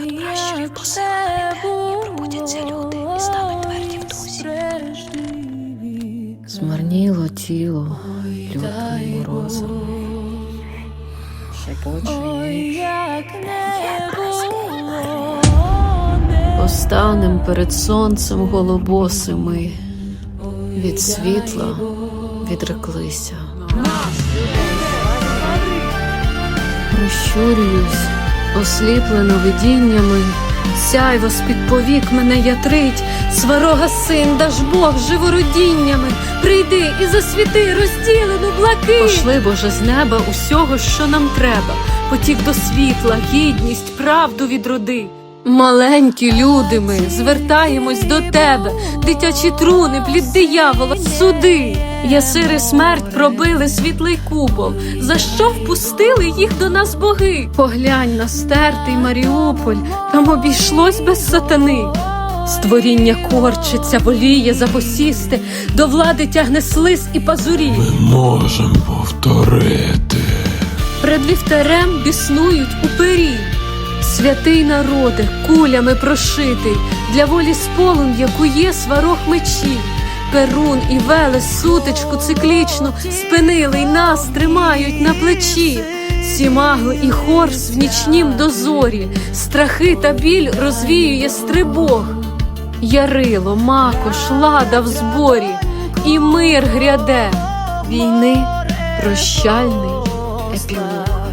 від пращурів і пробудяться люди, і стануть тверді в дусі. Змарніло тіло лютим морозом. Останем перед сонцем голобоси ми від світла відреклися. Прощурююсь, осліплено видіннями, сяйво з-під повік мене ятрить, сварога син, даж Бог живородіннями, прийди і засвіти розділену блакить. Пошли, Боже, з неба усього, що нам треба, потік до світла, гідність, правду відроди. Маленькі люди ми звертаємось до тебе, дитячі труни, плід диявола, суди. Ясири смерть пробили світлий купол. За що впустили їх до нас боги? Поглянь на стертий Маріуполь, там обійшлось без сатани. Створіння корчиться, воліє запосісти, до влади тягне слиз і пазурі. Можем повторити. Пред вівтарем біснують упері. Святий народе, кулями прошитий, для волі сполум'я кує сварог мечі. Перун і Велес сутичку циклічну спинили й нас тримають на плечі. Сімагли і хорс в нічнім дозорі, страхи та біль розвіює стрибог. Ярило, макош, лада в зборі, і мир гряде, війни прощальний епілог.